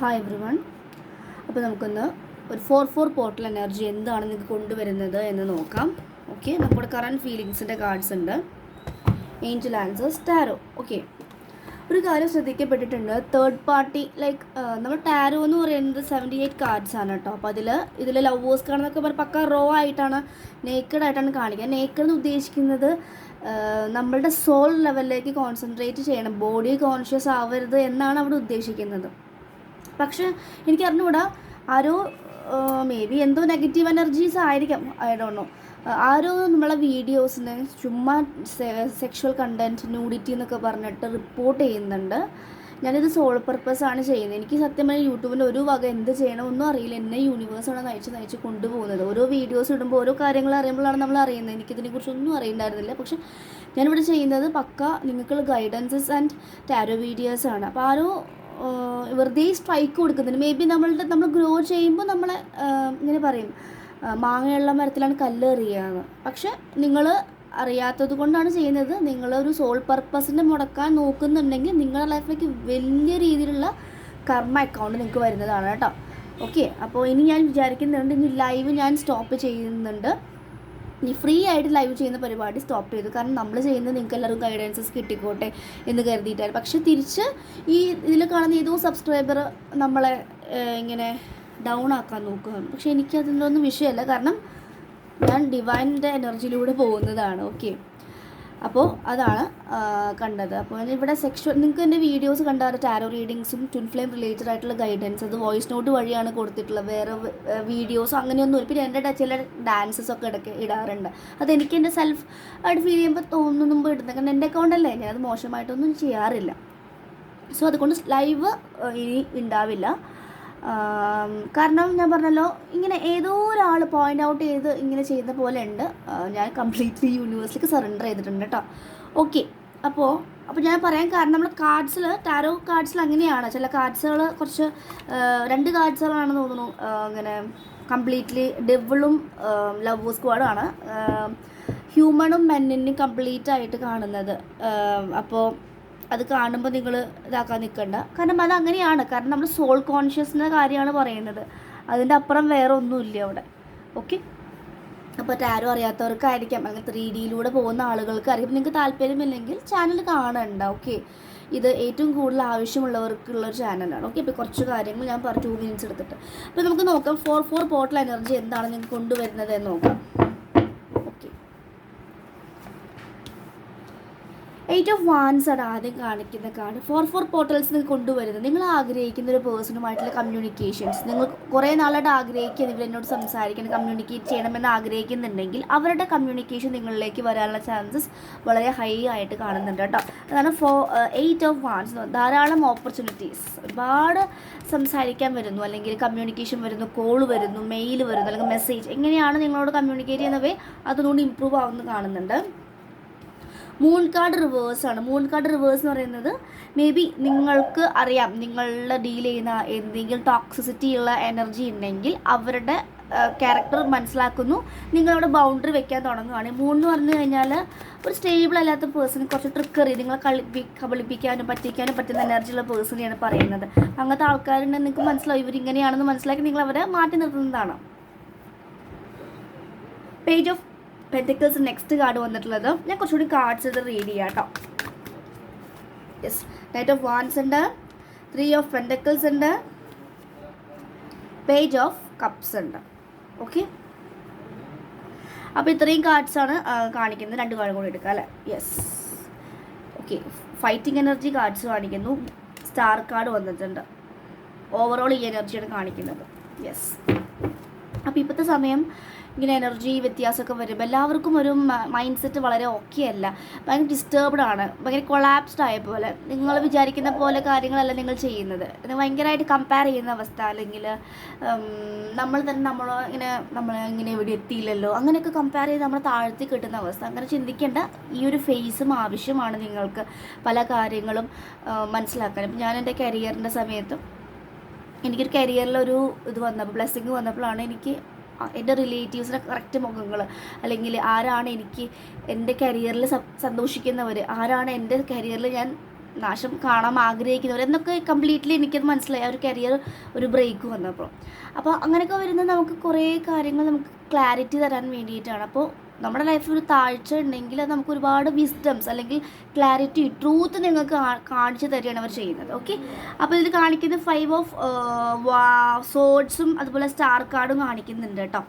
Hi every one അപ്പോൾ നമുക്കൊന്ന് ഒരു ഫോർ ഫോർ പോർട്ടൽ എനർജി എന്താണ് നിങ്ങൾക്ക് കൊണ്ടുവരുന്നത് എന്ന് നോക്കാം. ഓക്കെ നമ്മുടെ കറണ്ട് ഫീലിങ്സിന്റെ കാർഡ്സ് ഉണ്ട്. ഏഞ്ചൽ ആൻസേഴ്സ് ടാരോ ഓക്കെ ഒരു കാര്യം ശ്രദ്ധിക്കപ്പെട്ടിട്ടുണ്ട്. തേർഡ് പാർട്ടി ലൈക്ക് നമ്മൾ ടാരോ എന്ന് പറയുന്നത് സെവന്റി എയ്റ്റ് കാർഡ്സ് ആണ് കേട്ടോ. അപ്പോൾ അതിൽ ഇതിൽ ലവേഴ്സ് കാർഡെന്നൊക്കെ പറഞ്ഞാൽ പക്ക റോ ആയിട്ടാണ് നേക്കഡ് ആയിട്ടാണ് കാണിക്കുക. നേക്കഡ് എന്ന് ഉദ്ദേശിക്കുന്നത് നമ്മളുടെ സോൾ ലെവലിലേക്ക് കോൺസെൻട്രേറ്റ് ചെയ്യണം. ബോഡി കോൺഷ്യസ് ആവരുത് എന്നാണ് അവിടെ ഉദ്ദേശിക്കുന്നത്. പക്ഷെ എനിക്ക് അറിഞ്ഞുകൂടാ ആരോ മേ ബി എന്തോ നെഗറ്റീവ് എനർജീസ് ആയിരിക്കാം. I don't know. ആരോ നമ്മളെ വീഡിയോസിന് ചുമ്മാ സെക്ഷൽ കണ്ടന്റ് ന്യൂഡിറ്റി എന്നൊക്കെ പറഞ്ഞിട്ട് റിപ്പോർട്ട് ചെയ്യുന്നുണ്ട്. ഞാനിത് സോൾ പർപ്പസ് ആണ് ചെയ്യുന്നത്. എനിക്ക് സത്യം പറഞ്ഞാൽ യൂട്യൂബിൽ ഒരു വക എന്ത് ചെയ്യണം ഒന്നും അറിയില്ല. എന്നെ യൂണിവേഴ്സാണ് നയിച്ച് നയിച്ച് കൊണ്ടുപോകുന്നത്. ഓരോ വീഡിയോസ് ഇടുമ്പോൾ ഓരോ കാര്യങ്ങൾ അറിയുമ്പോഴാണ് നമ്മൾ അറിയുന്നത്. എനിക്കിതിനെക്കുറിച്ച് ഒന്നും അറിയണ്ടായിരുന്നില്ല. പക്ഷെ ഞാനിവിടെ ചെയ്യുന്നത് പക്ക നിങ്ങൾക്കുള്ള ഗൈഡൻസസ് ആൻഡ് ടാരോ വീഡിയോസ് ആണ്. അപ്പോൾ ആരോ വെറുതെ സ്ട്രൈക്ക് കൊടുക്കുന്നുണ്ട് മേ ബി നമ്മളുടെ നമ്മൾ ഗ്രോ ചെയ്യുമ്പോൾ നമ്മളെ ഇങ്ങനെ പറയും മാങ്ങയുള്ള മരത്തിലാണ് കല്ല് എറിയുകയെന്ന് പക്ഷെ നിങ്ങൾ അറിയാത്തത് കൊണ്ടാണ് ചെയ്യുന്നത്. നിങ്ങളൊരു സോൾ പർപ്പസിനെ മുടക്കാൻ നോക്കുന്നുണ്ടെങ്കിൽ നിങ്ങളുടെ ലൈഫിലേക്ക് വലിയ രീതിയിലുള്ള കർമ്മ അക്കൗണ്ട് നിങ്ങൾക്ക് വരുന്നതാണ് കേട്ടോ. ഓക്കെ അപ്പോൾ ഇനി ഞാൻ വിചാരിക്കുന്നുണ്ട് ഇനി ലൈവ് ഞാൻ സ്റ്റോപ്പ് ചെയ്യുന്നുണ്ട്. ഇനി ഫ്രീ ആയിട്ട് ലൈവ് ചെയ്യുന്ന പരിപാടി സ്റ്റോപ്പ് ചെയ്തു. കാരണം നമ്മൾ ചെയ്യുന്നത് നിങ്ങൾക്ക് എല്ലാവർക്കും ഗൈഡൻസസ് കിട്ടിക്കോട്ടെ എന്ന് കരുതിയിട്ടാണ്. പക്ഷെ തിരിച്ച് ഈ ഇതിൽ കാണുന്ന ഏതോ സബ്സ്ക്രൈബർ നമ്മളെ ഇങ്ങനെ ഡൗൺ ആക്കാൻ നോക്കുകയാണ്. പക്ഷെ എനിക്കതിലൊന്നും വിഷയമല്ല. കാരണം ഞാൻ ഡിവൈന്റെ എനർജിയിലൂടെ പോകുന്നതാണ്. ഓക്കെ അപ്പോൾ അതാണ് കണ്ടത്. അപ്പോൾ ഇവിടെ സെക്ഷൽ നിങ്ങൾക്ക് എന്റെ വീഡിയോസ് കണ്ടാൽ ടാരോ റീഡിങ്സും ട്വിൻ ഫ്ലെയിം റിലേറ്റഡ് ആയിട്ടുള്ള ഗൈഡൻസ് അത് വോയിസ് നോട്ട് വഴിയാണ് കൊടുത്തിട്ടുള്ളത്. വേറെ വീഡിയോസ് അങ്ങനെയൊന്നും പിന്നെ എന്റെ ചില ഡാൻസസ് ഒക്കെ ഇടയ്ക്ക് ഇടാറുണ്ട്. അതെനിക്ക് എന്റെ സെൽഫ് ആയിട്ട് ഫീൽ ചെയ്യുമ്പോൾ തോന്നുമ്പോൾ ഇടുന്നത്. കാരണം എന്റെ അക്കൗണ്ടല്ലേ ഞാനത് മോശമായിട്ടൊന്നും ചെയ്യാറില്ല. സോ അതുകൊണ്ട് ലൈവ് ഇനി ഉണ്ടാവില്ല. കാരണം ഞാൻ പറഞ്ഞല്ലോ ഇങ്ങനെ ഏതോ ഒരാൾ പോയിന്റ് ഔട്ട് ചെയ്ത് ഇങ്ങനെ ചെയ്യുന്ന പോലെ ഉണ്ട്. ഞാൻ കംപ്ലീറ്റ്ലി യൂണിവേഴ്സിലേക്ക് സറണ്ടർ ചെയ്തിട്ടുണ്ട് കേട്ടോ ഓക്കെ അപ്പോൾ അപ്പോൾ ഞാൻ പറയാൻ കാരണം നമ്മൾ കാർഡ്സിൽ ടാരോ കാർഡ്സിൽ അങ്ങനെയാണ്. ചില കാർഡ്സുകൾ കുറച്ച് രണ്ട് കാർഡ്സുകളാണെന്ന് തോന്നുന്നു. അങ്ങനെ കംപ്ലീറ്റ്ലി ഡെവിളും ലവ് സ്ക്വാഡുമാണ് ഹ്യൂമണും മെന്നിനും കംപ്ലീറ്റ് ആയിട്ട് കാണുന്നത്. അപ്പോൾ അത് കാണുമ്പോൾ നിങ്ങൾ ഇതാക്കാൻ നിൽക്കണ്ട. കാരണം അത് അങ്ങനെയാണ്. കാരണം നമ്മൾ സോൾ കോൺഷ്യസിന്റെ കാര്യമാണ് പറയുന്നത്. അതിന്റെ അപ്പുറം വേറെ ഒന്നുമില്ല അവിടെ. ഓക്കെ അപ്പോൾ ടാരോ അറിയാത്തവർക്കായിരിക്കാം. അങ്ങനെ ത്രീ ഡിയിലൂടെ പോകുന്ന ആളുകൾക്ക് അറിയാം നിങ്ങൾക്ക് താല്പര്യമില്ലെങ്കിൽ ചാനൽ കാണണ്ട. ഓക്കെ ഇത് ഏറ്റവും കൂടുതൽ ആവശ്യമുള്ളവർക്കുള്ള ഒരു ചാനലാണ് ഓക്കെ ഇപ്പോൾ കുറച്ച് കാര്യങ്ങൾ ഞാൻ പറഞ്ഞു. ടു മിനിറ്റ്സ് എടുത്തിട്ട്. അപ്പോൾ നമുക്ക് നോക്കാം. ഫോർ ഫോർ പോർട്ടൽ എനർജി എന്താണ് നിങ്ങൾക്ക് കൊണ്ടുവരുന്നത് എന്ന് നോക്കാം ഓക്കെ എയ്റ്റ് ഓഫ് വാൻസ് ആണ് ആദ്യം കാണിക്കുന്ന കാർഡ് ഫോർ ഫോർ പോർട്ടൽസ് നിങ്ങൾ കൊണ്ടുവരുന്നത്. നിങ്ങൾ ആഗ്രഹിക്കുന്ന ഒരു പേഴ്സണുമായിട്ടുള്ള കമ്മ്യൂണിക്കേഷൻസ് നിങ്ങൾ കുറേ നാളായിട്ട് ആഗ്രഹിക്കുക ഇവർ എന്നോട് സംസാരിക്കണം കമ്മ്യൂണിക്കേറ്റ് ചെയ്യണമെന്ന് ആഗ്രഹിക്കുന്നുണ്ടെങ്കിൽ അവരുടെ കമ്മ്യൂണിക്കേഷൻ നിങ്ങളിലേക്ക് വരാനുള്ള ചാൻസസ് വളരെ ഹൈ ആയിട്ട് കാണുന്നുണ്ട് കേട്ടോ. അതാണ് ഫോ എയ്റ്റ് ഓഫ് വാൻസ് ധാരാളം ഓപ്പർച്യൂണിറ്റീസ് ഒരുപാട് സംസാരിക്കാൻ വരുന്നു. അല്ലെങ്കിൽ കമ്മ്യൂണിക്കേഷൻ വരുന്നു കോൾ വരുന്നു മെയിൽ വരുന്നു അല്ലെങ്കിൽ മെസ്സേജ് എങ്ങനെയാണ് നിങ്ങളോട് കമ്മ്യൂണിക്കേറ്റ് ചെയ്യുന്നവേ അതുകൊണ്ട് ഇമ്പ്രൂവ് ആവുന്നു കാണുന്നുണ്ട്. മൂൺ കാർഡ് റിവേഴ്സ് ആണ്. മൂൺ കാർഡ് റിവേഴ്സ് എന്ന് പറയുന്നത് മേ ബി നിങ്ങൾക്ക് അറിയാം നിങ്ങളുടെ ഡീൽ ചെയ്യുന്ന എന്തെങ്കിലും ടോക്സിസിറ്റി ഉള്ള എനർജി ഉണ്ടെങ്കിൽ അവരുടെ ക്യാരക്ടർ മനസ്സിലാക്കുന്നു. നിങ്ങളവിടെ ബൗണ്ടറി വെക്കാൻ തുടങ്ങുകയാണ് മൂൺ എന്ന് പറഞ്ഞു കഴിഞ്ഞാൽ ഒരു സ്റ്റേബിൾ അല്ലാത്ത പേഴ്സൺ കുറച്ച് ട്രിക്കറി നിങ്ങളെ കളി കബളിപ്പിക്കാനും പറ്റിക്കാനും പറ്റുന്ന എനർജിയുള്ള പേഴ്സണെയാണ് പറയുന്നത്. അങ്ങനത്തെ ആൾക്കാരുണ്ടെങ്കിൽ നിങ്ങൾക്ക് മനസ്സിലാവും. ഇവരിങ്ങനെയാണെന്ന് മനസ്സിലാക്കി നിങ്ങൾ അവരെ മാറ്റി നിർത്തുന്നതാണ്. Page of pentacles next card വന്നിട്ടുള്ളത്. ഞാൻ കുറച്ചുകൂടി കാർഡ്സ് ഇത് റീഡ് ചെയ്യാം കേട്ടോ യെസ് നൈറ്റ് ഓഫ് വാൻസ് ഉണ്ട്. ത്രീ ഓഫ് പെന്റിക്കിൾസ് ഉണ്ട്. പേജ് ഓഫ് കപ്സ് ഉണ്ട്. ഓക്കെ അപ്പോൾ ഇത്രയും കാർഡ്സാണ് കാണിക്കുന്നത്. രണ്ട് കാർഡും കൂടി എടുക്കാം അല്ലേ? Yes okay fighting energy cards കാണിക്കുന്നു. സ്റ്റാർ കാർഡ് വന്നിട്ടുണ്ട്. ഓവറോൾ ഈ എനർജിയാണ് കാണിക്കുന്നത്. യെസ് അപ്പോൾ ഇപ്പോഴത്തെ സമയം ഇങ്ങനെ എനർജി വ്യത്യാസമൊക്കെ വരും എല്ലാവർക്കും ഒരു മൈൻഡ് സെറ്റ് വളരെ ഓക്കെ അല്ല. ഭയങ്കര ഡിസ്റ്റർബ്ഡ് ആണ്. ഭയങ്കര കൊളാപ്സ്ഡ് ആയ പോലെ. നിങ്ങൾ വിചാരിക്കുന്ന പോലെ കാര്യങ്ങളല്ല നിങ്ങൾ ചെയ്യുന്നത്. ഭയങ്കരമായിട്ട് കമ്പയർ ചെയ്യുന്ന അവസ്ഥ. അല്ലെങ്കിൽ നമ്മൾ തന്നെ നമ്മൾ ഇങ്ങനെ നമ്മൾ ഇങ്ങനെ ഇവിടെ എത്തിയില്ലല്ലോ. അങ്ങനെയൊക്കെ കമ്പയർ ചെയ്ത് നമ്മൾ താഴ്ത്തി കിട്ടുന്ന അവസ്ഥ. അങ്ങനെ ചിന്തിക്കേണ്ട ഈ ഒരു ഫേസും ആവശ്യമാണ് നിങ്ങൾക്ക് പല കാര്യങ്ങളും മനസ്സിലാക്കാൻ. ഇപ്പം ഞാൻ എന്റെ കരിയറിന്റെ സമയത്തും എനിക്കൊരു കരിയറിലൊരു ഇത് വന്നപ്പോൾ ബ്ലെസ്സിങ് വന്നപ്പോഴാണ് എനിക്ക് എന്റെ റിലേറ്റീവ്സിന്റെ കറക്റ്റ് മുഖങ്ങൾ അല്ലെങ്കിൽ ആരാണ് എനിക്ക് എന്റെ കരിയറിൽ സന്തോഷിക്കുന്നവർ ആരാണ് എന്റെ കരിയറിൽ ഞാൻ നാശം കാണാൻ ആഗ്രഹിക്കുന്നവർ എന്നൊക്കെ കംപ്ലീറ്റ്ലി എനിക്കത് മനസ്സിലായി. ആ ഒരു കരിയർ ഒരു ബ്രേക്ക് വന്നപ്പോൾ. അപ്പോൾ അങ്ങനെയൊക്കെ വരുന്നത് നമുക്ക് കുറേ കാര്യങ്ങൾ നമുക്ക് ക്ലാരിറ്റി തരാൻ വേണ്ടിയിട്ടാണ്. അപ്പോൾ നമ്മുടെ ലൈഫിൽ ഒരു താഴ്ച ഉണ്ടെങ്കിൽ അത് നമുക്ക് ഒരുപാട് വിസ്ഡംസ് അല്ലെങ്കിൽ ക്ലാരിറ്റി ട്രൂത്ത് നിങ്ങൾക്ക് കാണിച്ചു തരികയാണ് അവർ ചെയ്യുന്നത്. ഓക്കെ അപ്പോൾ ഇതിൽ കാണിക്കുന്ന ഫൈവ് ഓഫ് സോഡ്സും അതുപോലെ സ്റ്റാർ കാർഡും കാണിക്കുന്നുണ്ട് കേട്ടോ.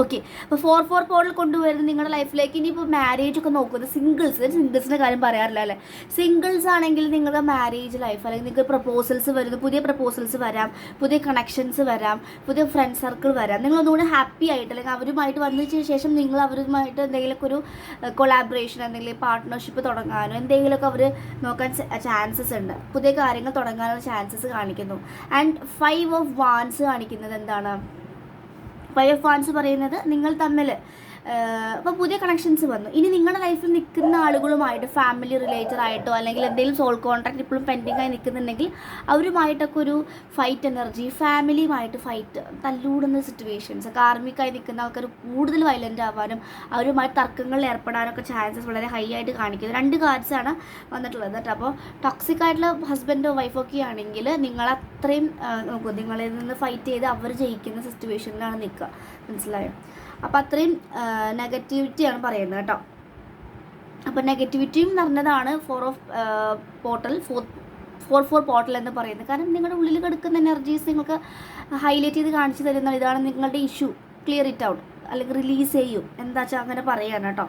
ഓക്കെ അപ്പോൾ ഫോർ ഫോർ പോർട്ടിൽ കൊണ്ടുവരുന്നത് നിങ്ങളുടെ ലൈഫിലേക്ക് ഇനിയിപ്പോൾ മാരേജ് ഒക്കെ നോക്കുന്നത് സിംഗിൾസ് സിംഗിൾസിന്റെ കാര്യം പറയാറില്ല അല്ലേ? സിംഗിൾസ് ആണെങ്കിൽ നിങ്ങളുടെ മാരേജ് ലൈഫ് അല്ലെങ്കിൽ നിങ്ങൾക്ക് പ്രപ്പോസൽസ് വരുന്നു. പുതിയ പ്രപ്പോസൽസ് വരാം. പുതിയ കണക്ഷൻസ് വരാം. പുതിയ ഫ്രണ്ട് സർക്കിൾ വരാം. നിങ്ങൾ ഒന്നുകൂടി ഹാപ്പി ആയിട്ട് അല്ലെങ്കിൽ അവരുമായിട്ട് വന്നതിന് ശേഷം നിങ്ങൾ അവരുമായിട്ട് എന്തെങ്കിലുമൊക്കെ ഒരു കൊളാബറേഷൻ എന്തെങ്കിലും പാർട്ട്ണർഷിപ്പ് തുടങ്ങാനോ എന്തെങ്കിലുമൊക്കെ അവർ നോക്കാൻ ചാൻസസ് ഉണ്ട്. പുതിയ കാര്യങ്ങൾ തുടങ്ങാനുള്ള ചാൻസസ് കാണിക്കുന്നു. ആൻഡ് ഫൈവ് ഓഫ് വാൻസ് കാണിക്കുന്നത് എന്താണ്? ഫൈവ് ഫാൻസ് പറയുന്നത് നിങ്ങൾ തമ്മിൽ ഇപ്പോൾ പുതിയ കണക്ഷൻസ് വന്നു. ഇനി നിങ്ങളുടെ ലൈഫിൽ നിൽക്കുന്ന ആളുകളുമായിട്ട് ഫാമിലി റിലേറ്റഡ് ആയിട്ടോ അല്ലെങ്കിൽ എന്തെങ്കിലും സോൾ കോൺട്രാക്ട് ഇപ്പോഴും പെൻഡിങ് ആയി നിൽക്കുന്നുണ്ടെങ്കിൽ അവരുമായിട്ടൊക്കെ ഒരു ഫൈറ്റ് എനർജി ഫാമിലിയുമായിട്ട് ഫൈറ്റ് തല്ലൂടുന്ന സിറ്റുവേഷൻസ് കാർമികമായി നിൽക്കുന്ന ആൾക്കാർ കൂടുതൽ വയലന്റ് ആവാനും അവരുമായി തർക്കങ്ങളിൽ ഏർപ്പെടാനൊക്കെ ചാൻസസ് വളരെ ഹൈ ആയിട്ട് കാണിക്കുന്നത് രണ്ട് കാർഡ്സ് ആണ് വന്നിട്ടുള്ളത് കേട്ടോ. അപ്പോൾ ടോക്സിക് ആയിട്ടുള്ള ഹസ്ബൻഡോ വൈഫൊക്കെ ആണെങ്കിൽ നിങ്ങൾ അത്രയും നോക്കൂ നിങ്ങളിൽ നിന്ന് ഫൈറ്റ് ചെയ്ത് അവർ ജയിക്കുന്ന സിറ്റുവേഷനിലാണ് നിൽക്കുക. മനസ്സിലായോ? അപ്പോൾ അത്രയും നെഗറ്റിവിറ്റിയാണ് പറയുന്നത് കേട്ടോ. അപ്പോൾ നെഗറ്റിവിറ്റിയും നിറഞ്ഞതാണ് four of portal four four four portal എന്ന് പറയുന്നത്. കാരണം നിങ്ങളുടെ ഉള്ളിൽ കിടക്കുന്ന എനർജീസ് നിങ്ങൾക്ക് ഹൈലൈറ്റ് ചെയ്ത് കാണിച്ചു തരുന്ന ഇതാണ് നിങ്ങളുടെ ഇഷ്യൂ ക്ലിയർ ഇറ്റ് ഔട്ട് അല്ലെങ്കിൽ റിലീസ് ചെയ്യും. എന്താ വെച്ചാൽ അങ്ങനെ പറയുകയാണ് കേട്ടോ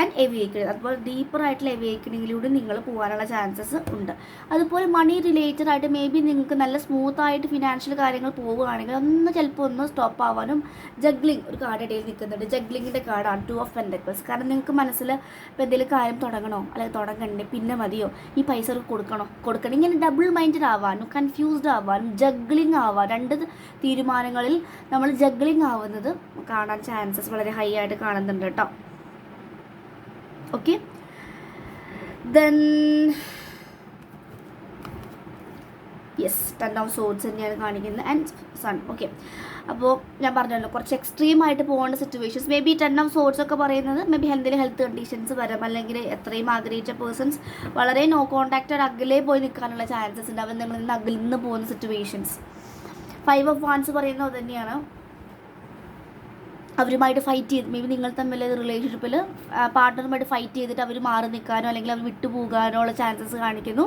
ആൻഡ് എവിയേക്കണിങ് അതുപോലെ ഡീപ്പർ ആയിട്ടുള്ള എവിയേക്കണിങ്ങിലൂടെ നിങ്ങൾ പോകാനുള്ള ചാൻസസ് ഉണ്ട്. അതുപോലെ മണി റിലേറ്റഡ് ആയിട്ട് മേ ബി നിങ്ങൾക്ക് നല്ല സ്മൂത്ത് ആയിട്ട് ഫിനാൻഷ്യൽ കാര്യങ്ങൾ പോവുകയാണെങ്കിൽ ഒന്ന് ചിലപ്പോൾ ഒന്ന് സ്റ്റോപ്പ് ആവാനും ജഗ്ലിംഗ് ഒരു കാർഡ് ഇടയിൽ നിൽക്കുന്നുണ്ട്. ജഗ്ലിങ്ങിന്റെ കാർഡാണ് ടു ഓഫ് പെൻഡക്കിൾസ് കാരണം നിങ്ങൾക്ക് മനസ്സിൽ ഇപ്പോൾ എന്തെങ്കിലും കാര്യം തുടങ്ങണോ? അല്ലെങ്കിൽ തുടങ്ങണ്ടേ? പിന്നെ മതിയോ? ഈ പൈസ കൊടുക്കണോ? കൊടുക്കണം. ഇങ്ങനെ ഡബിൾ മൈൻഡഡ് ആവാനും കൺഫ്യൂസ്ഡ് ആവാനും ജഗ്ലിംഗ് ആവാൻ രണ്ട് തീരുമാനങ്ങളിൽ നമ്മൾ ജഗ്ലിംഗ് ആവുന്നത് കാണാൻ ചാൻസസ് വളരെ ഹൈ ആയിട്ട് കാണുന്നുണ്ട് കേട്ടോ. Okay then yes ten of swords തന്നെയാണ് കാണിക്കുന്നത്. ആൻഡ് സൺ ഓക്കെ അപ്പോൾ ഞാൻ പറഞ്ഞല്ലോ കുറച്ച് എക്സ്ട്രീം ആയിട്ട് പോകേണ്ട situations may be ten of swords ഒക്കെ പറയുന്നത് മേ ബി എന്തെങ്കിലും ഹെൽത്ത് കണ്ടീഷൻസ് വരാം. അല്ലെങ്കിൽ എത്രയും ആഗ്രഹിച്ച പേഴ്സൺസ് വളരെ നോ കോൺടാക്റ്റഡ് അകലെ പോയി നിൽക്കാനുള്ള ചാൻസസ് ഉണ്ട്. അവർ നിങ്ങളിൽ നിന്ന് അകലിന്ന് പോകുന്ന സിറ്റുവേഷൻസ് ഫൈവ് ഓഫ് വാൻസ് പറയുന്നത് തന്നെയാണ്. അവരുമായിട്ട് ഫൈറ്റ് ചെയ്ത് മേ ബി നിങ്ങൾ തമ്മിൽ റിലേഷൻഷിപ്പിൽ പാർട്ട്ണറുമായിട്ട് ഫൈറ്റ് ചെയ്തിട്ട് അവർ മാറി നിൽക്കാനോ അല്ലെങ്കിൽ അവർ വിട്ടുപോകാനോ ഉള്ള ചാൻസസ് കാണിക്കുന്നു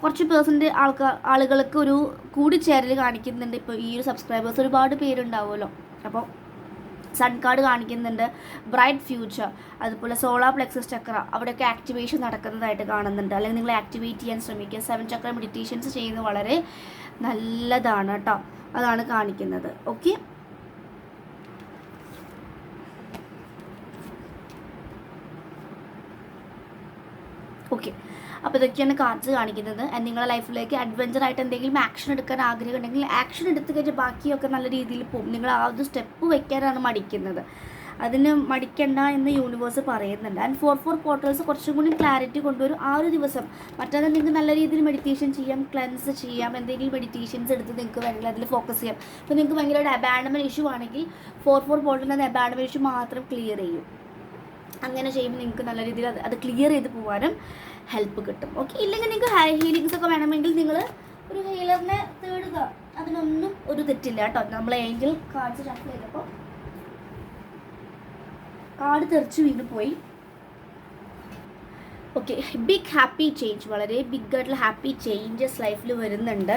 കുറച്ച് പേഴ്സന്റ് ആൾക്കാർ ആളുകൾക്ക് ഒരു കൂടിച്ചേരൽ കാണിക്കുന്നുണ്ട് ഇപ്പോൾ ഈ ഒരു സബ്സ്ക്രൈബേഴ്സ് ഒരുപാട് പേരുണ്ടാവുമല്ലോ. അപ്പോൾ സൺ കാർഡ് കാണിക്കുന്നുണ്ട്. ബ്രൈറ്റ് ഫ്യൂച്ചർ അതുപോലെ സോളാർ പ്ലെക്സസ് ചക്ര അവിടെയൊക്കെ ആക്ടിവേഷൻ നടക്കുന്നതായിട്ട് കാണുന്നുണ്ട്. അല്ലെങ്കിൽ നിങ്ങൾ ആക്ടിവേറ്റ് ചെയ്യാൻ ശ്രമിക്കുക. സെവൻ ചക്ര മെഡിറ്റേഷൻസ് ചെയ്യുന്നത് വളരെ നല്ലതാണ് കേട്ടോ. അതാണ് കാണിക്കുന്നത്. Okay okay. അപ്പോൾ ഇതൊക്കെയാണ് കാർഡ്സ് കാണിക്കുന്നത്. നിങ്ങളുടെ ലൈഫിലേക്ക് അഡ്വഞ്ചർ ആയിട്ട് എന്തെങ്കിലും ആക്ഷൻ എടുക്കാൻ ആഗ്രഹം ഉണ്ടെങ്കിൽ ആക്ഷൻ എടുത്തു കഴിഞ്ഞാൽ ബാക്കിയൊക്കെ നല്ല രീതിയിൽ പോകും. നിങ്ങൾ ആ ഒരു സ്റ്റെപ്പ് വെക്കാനാണ് മടിക്കുന്നത്. അതിന് മടിക്കണ്ട എന്ന് യൂണിവേഴ്സ് പറയുന്നുണ്ട്. ആൻഡ് ഫോർ ഫോർ പോർട്ടൽസ് കുറച്ചും കൂടി ക്ലാരിറ്റി കൊണ്ടുവരും ആ ഒരു ദിവസം. മറ്റേത് നിങ്ങൾക്ക് നല്ല രീതിയിൽ മെഡിറ്റേഷൻ ചെയ്യാം ക്ലെൻസ് ചെയ്യാം എന്തെങ്കിലും മെഡിറ്റേഷൻസ് എടുത്ത് നിങ്ങൾക്ക് വേണമെങ്കിൽ അതിൽ ഫോക്കസ് ചെയ്യാം. അപ്പോൾ നിങ്ങൾക്ക് ഭയങ്കര അബാൻഡമെന്റ് ഇഷ്യൂ ആണെങ്കിൽ ഫോർ ഫോർ പോർട്ടലിന്റെ അബാൻഡമെന്റ് ഇഷ്യൂ മാത്രം ക്ലിയർ ചെയ്യും. അങ്ങനെ ചെയ്യുമ്പോൾ നിങ്ങൾക്ക് നല്ല രീതിയിൽ അത് അത് ക്ലിയർ ചെയ്ത് പോകാനും ഹെൽപ്പ് കിട്ടും. ഓക്കെ ഇല്ലെങ്കിൽ നിങ്ങൾക്ക് ഹൈ ഹീലിങ്സ് ഒക്കെ വേണമെങ്കിൽ നിങ്ങൾ ഒരു ഹീലറിനെ തേടുക അതിനൊന്നും ഒരു തെറ്റില്ല കേട്ടോ. നമ്മൾ ഏഞ്ചൽ കാർഡ്സ് ഷഫിൾ ചെയ്തപ്പോൾ കാർഡ് തെറിച്ച് വീണ് പോയി. ഓക്കെ ബിഗ് ഹാപ്പി ചേഞ്ച് വളരെ ബിഗ് ആയിട്ടുള്ള ഹാപ്പി ചേഞ്ചസ് ലൈഫിൽ വരുന്നുണ്ട്.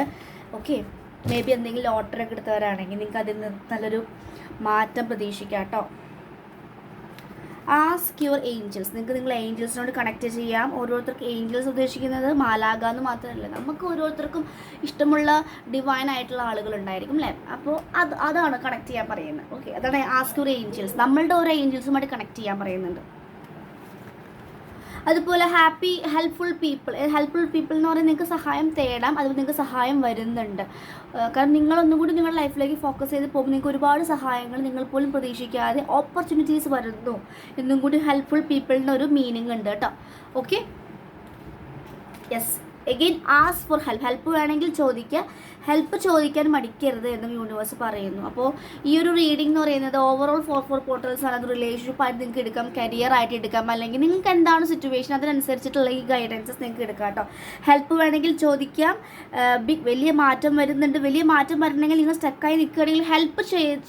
ഓക്കെ മേ ബി എന്തെങ്കിലും ലോട്ടറി ഒക്കെ എടുത്തവരാണെങ്കിൽ നിങ്ങൾക്ക് അതിൽ നിന്ന് നല്ലൊരു മാറ്റം പ്രതീക്ഷിക്കാം കേട്ടോ. ആസ്ക് യുവർ ഏഞ്ചൽസ് നിങ്ങൾക്ക് നിങ്ങൾ ഏഞ്ചൽസിനോട് കണക്ട് ചെയ്യാം. ഓരോരുത്തർക്ക് ഏഞ്ചൽസ് ഉദ്ദേശിക്കുന്നത് മാലാക എന്ന് മാത്രമല്ല. നമുക്ക് ഓരോരുത്തർക്കും ഇഷ്ടമുള്ള ഡിവൈൻ ആയിട്ടുള്ള ആളുകൾ ഉണ്ടായിരിക്കും അല്ലേ? അപ്പോൾ അത് അതാണ് കണക്ട് ചെയ്യാൻ പറയുന്നത്. ഓക്കെ അതാണ് ആസ്ക് യുവർ ഏഞ്ചൽസ് നമ്മളുടെ ഓരോ ഏഞ്ചൽസുമായിട്ട് കണക്ട് ചെയ്യാൻ പറയുന്നുണ്ട്. അതുപോലെ happy helpful people helpful people എന്ന് പറയുന്നത് നിങ്ങൾക്ക് സഹായം തേടാം. അതുപോലെ നിങ്ങൾക്ക് സഹായം വരുന്നുണ്ട്. കാരണം നിങ്ങളൊന്നും കൂടി നിങ്ങളുടെ ലൈഫിലേക്ക് ഫോക്കസ് ചെയ്ത് പോകുമ്പോൾ നിങ്ങൾക്ക് ഒരുപാട് സഹായങ്ങൾ നിങ്ങൾ പോലും പ്രതീക്ഷിക്കാതെ ഓപ്പർച്യൂണിറ്റീസ് വരുന്നു. എന്നും കൂടി ഹെൽപ്ഫുൾ പീപ്പിളിന് ഒരു മീനിങ് ഉണ്ട് കേട്ടോ. Okay yes again as for help help വേണമെങ്കിൽ ചോദിക്കുക. ഹെൽപ്പ് ചോദിക്കാൻ മടിക്കരുത് എന്നും യൂണിവേഴ്സ് പറയുന്നു. അപ്പോൾ ഈ ഒരു റീഡിംഗ് എന്ന് പറയുന്നത് ഓവറോൾ ഫോർ ഫോർ പോർട്ടൽസ് ആണ്. അത് റിലേഷൻഷിപ്പ് ആയിട്ട് നിങ്ങൾക്ക് എടുക്കാം കരിയർ ആയിട്ട് എടുക്കാം അല്ലെങ്കിൽ നിങ്ങൾക്ക് എന്താണ് സിറ്റുവേഷൻ അതിനനുസരിച്ചിട്ടുള്ള ഈ ഗൈഡൻസസ് നിങ്ങൾക്ക് എടുക്കാം കേട്ടോ. ഹെൽപ്പ് വേണമെങ്കിൽ ചോദിക്കാം. ബിഗ് വലിയ മാറ്റം വരുന്നുണ്ട്. വലിയ മാറ്റം വരണമെങ്കിൽ നിങ്ങൾ സ്റ്റക്കായി നിൽക്കുകയാണെങ്കിൽ ഹെൽപ്പ്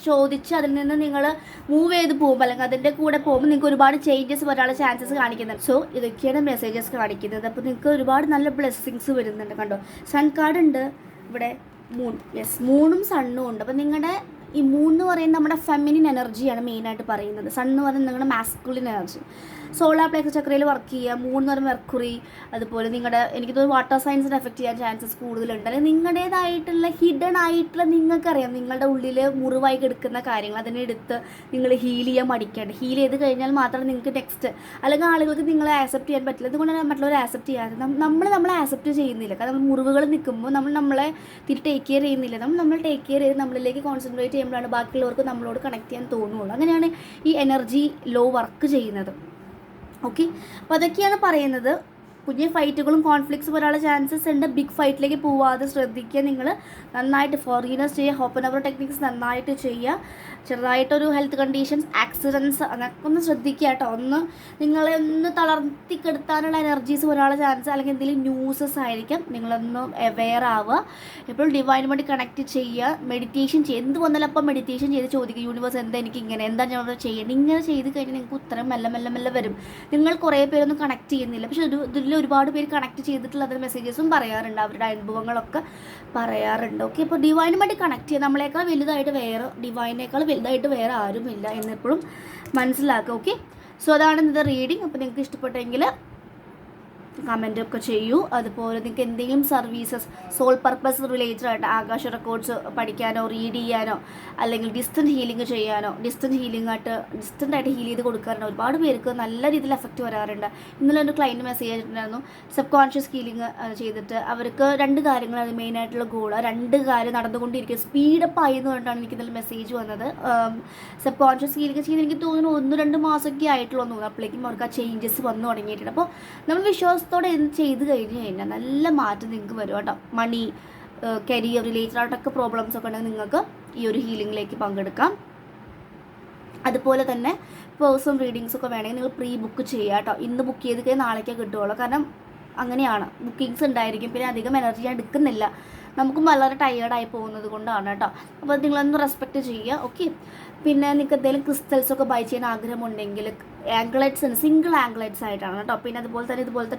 ചോദിച്ച് അതിൽ നിന്ന് നിങ്ങൾ മൂവ് ചെയ്ത് പോകുമ്പോൾ അല്ലെങ്കിൽ അതിന്റെ കൂടെ പോകുമ്പോൾ നിങ്ങൾക്ക് ഒരുപാട് ചേഞ്ചസ് വരാനുള്ള ചാൻസസ് കാണിക്കുന്നുണ്ട്. സോ ഇതൊക്കെയാണ് മെസ്സേജസ് കാണിക്കുന്നത്. അപ്പോൾ നിങ്ങൾക്ക് ഒരുപാട് നല്ല ബ്ലെസ്സിങ്സ് വരുന്നുണ്ട് കണ്ടോ. സൺ കാർഡ് ഉണ്ട് ഇവിടെ. മൂൺ യെസ് മൂണും സണ്ണും ഉണ്ട്. അപ്പോൾ നിങ്ങളുടെ ഈ മൂൺ എന്ന് പറയുന്നത് നമ്മുടെ ഫെമിനിൻ എനർജിയാണ് മെയിനായിട്ട് പറയുന്നത്. സൺ എന്ന് പറയുന്നത് നിങ്ങളുടെ മാസ്കുലിൻ എനർജി സോളാർ പ്ലേക്സ് ചക്രയിൽ വർക്ക് ചെയ്യുക മൂന്ന് നേരം മെർക്കുറി അതുപോലെ നിങ്ങളുടെ എനിക്ക് തോന്നുന്നു വാട്ടർ സയൻസിന് എഫക്റ്റ് ചെയ്യാൻ ചാൻസസ് കൂടുതലുണ്ട്. അല്ലെങ്കിൽ നിങ്ങളുടേതായിട്ടുള്ള ഹിഡൻ ആയിട്ടുള്ള നിങ്ങൾക്കറിയാം നിങ്ങളുടെ ഉള്ളിൽ മുറിവായി കിടക്കുന്ന കാര്യങ്ങൾ അതിനെ എടുത്ത് നിങ്ങൾ ഹീൽ ചെയ്യാൻ മടിക്കേണ്ട. ഹീൽ ചെയ്ത് കഴിഞ്ഞാൽ മാത്രമേ നിങ്ങൾക്ക് നെക്സ്റ്റ് അല്ലെങ്കിൽ ആളുകൾക്ക് നിങ്ങളെ ആക്സെപ്റ്റ് ചെയ്യാൻ പറ്റില്ല. അതുകൊണ്ടാണ് മറ്റുള്ളവർ ആക്സെപ്റ്റ് ചെയ്യാതെ നമ്മൾ നമ്മളെ ആക്സെപ്റ്റ് ചെയ്യുന്നില്ല. കാരണം മുറിവുകൾ നിൽക്കുമ്പോൾ നമ്മൾ നമ്മളെ തിരി ടേക്ക് കെയർ ചെയ്യുന്നില്ല. നമ്മൾ നമ്മൾ ടേക്ക് കെയർ ചെയ്ത് നമ്മളിലേക്ക് കോൺസെൻട്രേറ്റ് ചെയ്യുമ്പോഴാണ് ബാക്കിയുള്ളവർക്ക് നമ്മളോട് കണക്ട് ചെയ്യാൻ തോന്നുള്ളൂ. അങ്ങനെയാണ് ഈ എനർജി ലോ വർക്ക് ചെയ്യുന്നത്. ഓക്കെ? അപ്പോൾ അതൊക്കെയാണ് പറയുന്നത്. കുഞ്ഞു ഫൈറ്റുകളും കോൺഫ്ലിക്ട്സ് വരാനുള്ള ചാൻസസ് ഉണ്ട്. ബിഗ് ഫൈറ്റിലേക്ക് പോവാതെ ശ്രദ്ധിക്കുക നിങ്ങൾ നന്നായിട്ട് ഫോറിനേഴ്സ് ചെയ്യുക. ഹോപ്പൻ അവർ ടെക്നിക്സ് നന്നായിട്ട് ചെയ്യുക. ചെറുതായിട്ടൊരു ഹെൽത്ത് കണ്ടീഷൻസ് ആക്സിഡൻസ് അതൊക്കെ ഒന്ന് ശ്രദ്ധിക്കുക കേട്ടോ. ഒന്ന് നിങ്ങളെ ഒന്ന് തളർത്തി കെടുത്താനുള്ള എനർജീസ് വരാനുള്ള ചാൻസ് അല്ലെങ്കിൽ എന്തെങ്കിലും ന്യൂസസ് ആയിരിക്കും. നിങ്ങളൊന്ന് അവെയർ ആവുക. എപ്പോഴും വേണ്ടി കണക്ട് ചെയ്യുക. മെഡിറ്റേഷൻ ചെയ്യുക എന്ത് വന്നാലും അപ്പം മെഡിറ്റേഷൻ ചെയ്ത് ചോദിക്കുക. യൂണിവേഴ്സ് എന്താ എനിക്ക് ഇങ്ങനെ? എന്താ ഞാൻ ചെയ്യേണ്ടത് ഇങ്ങനെ ചെയ്ത് കഴിഞ്ഞാൽ നിങ്ങൾക്ക് ഉത്തരം മെല്ലെ മെല്ലെ മെല്ലെ വരും. നിങ്ങൾ കുറേ പേരൊന്നും കണക്ട് ചെയ്യുന്നില്ല. പക്ഷെ ഒരു ഇതിൽ ഒരുപാട് പേര് കണക്ട് ചെയ്തിട്ടുള്ള അതിൽ മെസ്സേജസും പറയാറുണ്ട്. അവരുടെ അനുഭവങ്ങളൊക്കെ പറയാറുണ്ട്. ഓക്കെ അപ്പോൾ ഡിവൈനുമായിട്ട് കണക്ട് ചെയ്യുക നമ്മളെക്കാൾ വലുതായിട്ട് വേറെ ഡിവൈനേക്കാൾ വലുതായിട്ട് വേറെ ആരുമില്ല എന്നെപ്പോഴും മനസ്സിലാക്കുക. ഓക്കെ സോ അതാണ് ഇന്നത്തെ റീഡിങ് അപ്പോൾ നിങ്ങൾക്ക് ഇഷ്ടപ്പെട്ടെങ്കിൽ കമന്റ് ഒക്കെ ചെയ്യൂ. അതുപോലെ നിങ്ങൾക്ക് എന്തെങ്കിലും സർവീസസ് സോൾ പർപ്പസ് റിലേറ്റഡ് ആയിട്ട് ആകാശ റെക്കോർഡ്സ് പഠിക്കാനോ റീഡ് ചെയ്യാനോ അല്ലെങ്കിൽ ഡിസ്റ്റന്റ് ഹീലിംഗ് ചെയ്യാനോ ഡിസ്റ്റന്റ് ഹീലിംഗ് ആയിട്ട് ഡിസ്റ്റന്റ് ആയിട്ട് ഹീൽ ചെയ്ത് കൊടുക്കാറുണ്ട് ഒരുപാട് പേർക്ക് നല്ല രീതിയിൽ എഫക്റ്റ് വരാറുണ്ട്. ഇന്നലെ ഒരു ക്ലൈന്റ് മെസ്സേജ് ചെയ്തിട്ടുണ്ടായിരുന്നു സബ് കോൺഷ്യസ് ഹീലിംഗ് ചെയ്തിട്ട് അവർക്ക് രണ്ട് കാര്യങ്ങളാണ് മെയിനായിട്ടുള്ള ഗോൾ രണ്ട് കാര്യം നടന്നുകൊണ്ടിരിക്കുക. സ്പീഡപ്പ് പറഞ്ഞിട്ടാണ് എനിക്ക് ഇന്നലെ മെസ്സേജ് വന്നത്. സബ് കോൺഷ്യസ് ഹീലിംഗ് ചെയ്യുന്ന എനിക്ക് തോന്നുന്നു ഒന്ന് രണ്ട് മാസമൊക്കെ ആയിട്ടുള്ളൂ തോന്നുന്നു. അപ്പോഴേക്കും അവർക്ക് ആ ചേഞ്ചസ് വന്നു തുടങ്ങിയിട്ടുണ്ട്. അപ്പോൾ നമ്മൾ വിശ്വാസത്തോടെ ഇത് ചെയ്ത് കഴിഞ്ഞ് കഴിഞ്ഞാൽ നല്ല മാറ്റം നിങ്ങൾക്ക് വരും കേട്ടോ. മണി കരിയർ റിലേറ്റഡ് ആയിട്ടൊക്കെ പ്രോബ്ലംസ് ഒക്കെ ഉണ്ടെങ്കിൽ നിങ്ങൾക്ക് ഈ ഒരു ഹീലിംഗിലേക്ക് പങ്കെടുക്കാം. അതുപോലെ തന്നെ പേഴ്സൺ റീഡിങ്സ് ഒക്കെ വേണമെങ്കിൽ നിങ്ങൾ പ്രീ ബുക്ക് ചെയ്യുക കേട്ടോ. ഇന്ന് ബുക്ക് ചെയ്ത് കഴിഞ്ഞാൽ നാളേക്കേ കിട്ടുകയുള്ളൂ. കാരണം അങ്ങനെയാണ്. ബുക്കിങ്സ് ഉണ്ടായിരിക്കും. പിന്നെ അധികം എനർജി എടുക്കുന്നില്ല. നമുക്കും വളരെ ടയേർഡായി പോകുന്നത് കൊണ്ടാണ് കേട്ടോ. അപ്പോൾ നിങ്ങളൊന്ന് റെസ്പെക്റ്റ് ചെയ്യുക. ഓക്കെ പിന്നെ നിങ്ങൾക്ക് എന്തെങ്കിലും ക്രിസ്റ്റൽസ് ഒക്കെ ബൈ ചെയ്യാൻ ആഗ്രഹമുണ്ടെങ്കിൽ ആംഗ്ലൈറ്റ്സ് സിംഗിൾ ആംഗ്ലൈറ്റ്സ് ആയിട്ടാണ് കേട്ടോ. പിന്നെ അതുപോലെ തന്നെ ഇതുപോലത്തെ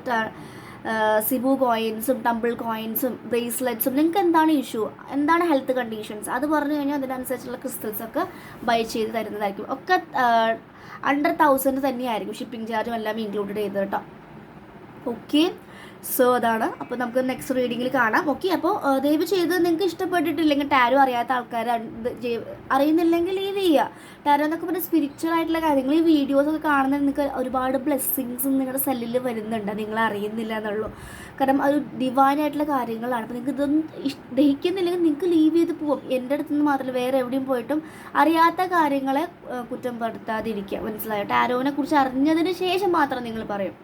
സിബു കോയിൻസും ടമ്പിൾ കോയിൻസും ബ്രേസ്ലെറ്റ്സും നിങ്ങൾക്ക് എന്താണ് ഇഷ്യൂ എന്താണ് ഹെൽത്ത് കണ്ടീഷൻസ് അത് പറഞ്ഞു കഴിഞ്ഞാൽ അതിനനുസരിച്ചുള്ള ക്രിസ്റ്റൽസ് ഒക്കെ ബൈ ചെയ്ത് തരുന്നതായിരിക്കും. ഒക്കെ അണ്ടർ തൗസൻഡ് തന്നെയായിരിക്കും ഷിപ്പിംഗ് ചാർജും എല്ലാം ഇൻക്ലൂഡഡ് ചെയ്ത് കേട്ടോ. ഓക്കെ. സോ അതാണ്. അപ്പോൾ നമുക്ക് നെക്സ്റ്റ് റീഡിങ്ങിൽ കാണാം. ഓക്കെ അപ്പോൾ ദയവ് ചെയ്ത് നിങ്ങൾക്ക് ഇഷ്ടപ്പെട്ടിട്ടില്ലെങ്കിൽ ടാരോ അറിയാത്ത ആൾക്കാർ അറിയുന്നില്ലെങ്കിൽ ലീവ് ചെയ്യുക ടാരോ എന്നൊക്കെ പറഞ്ഞാൽ സ്പിരിച്വൽ ആയിട്ടുള്ള കാര്യങ്ങൾ ഈ വീഡിയോസ് ഒക്കെ കാണുന്ന നിങ്ങൾക്ക് ഒരുപാട് ബ്ലെസ്സിങ്സ് നിങ്ങളുടെ സെല്ലിൽ വരുന്നുണ്ട്. നിങ്ങൾ അറിയുന്നില്ല എന്നുള്ളൂ. കാരണം അത് ഡിവൈൻ ആയിട്ടുള്ള കാര്യങ്ങളാണ്. അപ്പോൾ നിങ്ങൾക്ക് ഇതൊന്നും ദഹിക്കുന്നില്ലെങ്കിൽ നിങ്ങൾക്ക് ലീവ് ചെയ്ത് പോകും എന്റെ അടുത്ത് നിന്ന് മാത്രമല്ല വേറെ എവിടെയും പോയിട്ടും അറിയാത്ത കാര്യങ്ങളെ കുറ്റം പെടുത്താതിരിക്കുക. മനസ്സിലായോ? ടാരോനെ കുറിച്ച് അറിഞ്ഞതിന് ശേഷം മാത്രം നിങ്ങൾ പറയും.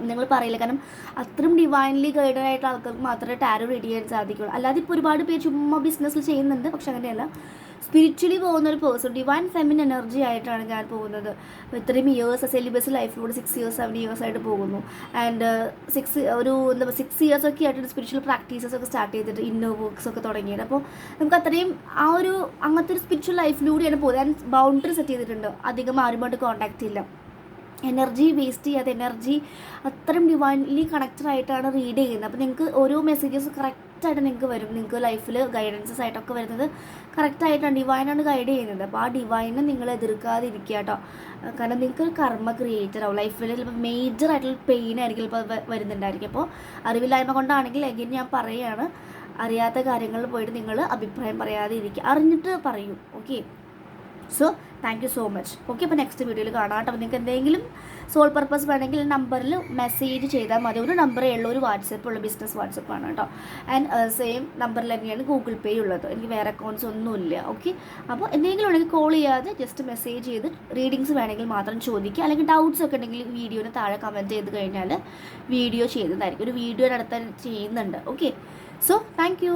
നിങ്ങൾ പറയില്ല. കാരണം അത്രയും ഡിവൈൻലി ഗൈഡഡ് ആയിട്ട് ആൾക്കാർക്ക് മാത്രമേ ടാരോ റെഡി ചെയ്യാൻ സാധിക്കുള്ളൂ. അല്ലാതെ ഇപ്പോൾ ഒരുപാട് പേര് ചുമ്മാ ബിസിനസ്സിൽ ചെയ്യുന്നുണ്ട്. പക്ഷെ അങ്ങനെയല്ല. സ്പിരിച്വലി പോകുന്ന ഒരു പേഴ്സൺ ഡിവൈൻ ഫെമിൻ എനർജി ആയിട്ടാണ് ഞാൻ പോകുന്നത്. ഇത്രയും ഇയേഴ്സ് സെലിബസ് ലൈഫിലൂടെ സിക്സ് ഇയേഴ്സ് സെവൻ ഇയേഴ്സ് ആയിട്ട് പോകുന്നു. ആൻഡ് സിക്സ് ഒരു എന്താ പറയുക സിക്സ് ഇയേഴ്സ് ഒക്കെ ആയിട്ട് സ്പിരിച്വൽ പ്രാക്ടീസസ് ഒക്കെ സ്റ്റാർട്ട് ചെയ്തിട്ട് ഇന്നർ വർക്ക്സ് ഒക്കെ തുടങ്ങിയത്. അപ്പോൾ നമുക്ക് അത്രയും ആ ഒരു അങ്ങനത്തെ ഒരു സ്പിരിച്വൽ ലൈഫിലൂടെയാണ് പോകുന്നത്. ആൻഡ് ബൗണ്ടറി സെറ്റ് ചെയ്തിട്ടുണ്ട്. അധികം ആരുമായിട്ട് കോൺടാക്റ്റ് ഇല്ല. എനർജി വേസ്റ്റ് ചെയ്യാതെ എനർജി അത്രയും ഡിവൈൻലി കണക്റ്റഡ് ആയിട്ടാണ് റീഡ് ചെയ്യുന്നത്. അപ്പോൾ നിങ്ങൾക്ക് ഓരോ മെസ്സേജസ് കറക്റ്റായിട്ട് നിങ്ങൾക്ക് വരും. നിങ്ങൾക്ക് ലൈഫിൽ ഗൈഡൻസസ് ആയിട്ടൊക്കെ വരുന്നത് കറക്റ്റായിട്ടാണ് ഡിവൈനാണ് ഗൈഡ് ചെയ്യുന്നത്. അപ്പോൾ ആ ഡിവൈനെ നിങ്ങൾ എതിർക്കാതിരിക്കുക കേട്ടോ കാരണം നിങ്ങൾക്ക് ഒരു കർമ്മ ക്രിയേറ്റർ ആവും. ലൈഫിൽ ചിലപ്പോൾ മേജർ ആയിട്ടുള്ള പെയിൻ ആയിരിക്കും ചിലപ്പോൾ വ- വരുന്നുണ്ടായിരിക്കും. അപ്പോൾ അറിവില്ലായ്മ കൊണ്ടാണെങ്കിൽ എഗൈൻ ഞാൻ പറയുകയാണ് അറിയാത്ത കാര്യങ്ങളിൽ പോയിട്ട് നിങ്ങൾ അഭിപ്രായം പറയാതെ ഇരിക്കുക അറിഞ്ഞിട്ട് പറയൂ. Okay so thank you so much okay അപ്പോൾ നെക്സ്റ്റ് വീഡിയോയിൽ കാണാം കേട്ടോ. നിങ്ങൾക്ക് എന്തെങ്കിലും സോൾ പർപ്പസ് വേണമെങ്കിൽ നമ്പറിൽ മെസ്സേജ് ചെയ്താൽ മതി. ഒരു നമ്പറേ ഉള്ളൂ ഒരു വാട്സപ്പ് ഉള്ള ബിസിനസ് വാട്സപ്പ് ആണ് കേട്ടോ. ആൻഡ് സെയിം നമ്പറിൽ തന്നെയാണ് ഗൂഗിൾ പേ ഉള്ളത്. എനിക്ക് വേറെ അക്കൗണ്ട്സ് ഒന്നുമില്ല ഓക്കെ അപ്പോൾ എന്തെങ്കിലും ഉണ്ടെങ്കിൽ കോൾ ചെയ്യാതെ ജസ്റ്റ് മെസ്സേജ് ചെയ്ത് റീഡിങ്സ് വേണമെങ്കിൽ മാത്രം ചോദിക്കുക. അല്ലെങ്കിൽ ഡൗട്ട്സ് ഒക്കെ ഉണ്ടെങ്കിൽ വീഡിയോന് താഴെ കമന്റ് ചെയ്ത് കഴിഞ്ഞാൽ വീഡിയോ ചെയ്തതായിരിക്കും. ഒരു വീഡിയോ നടത്താൻ ചെയ്യുന്നുണ്ട്. Okay so thank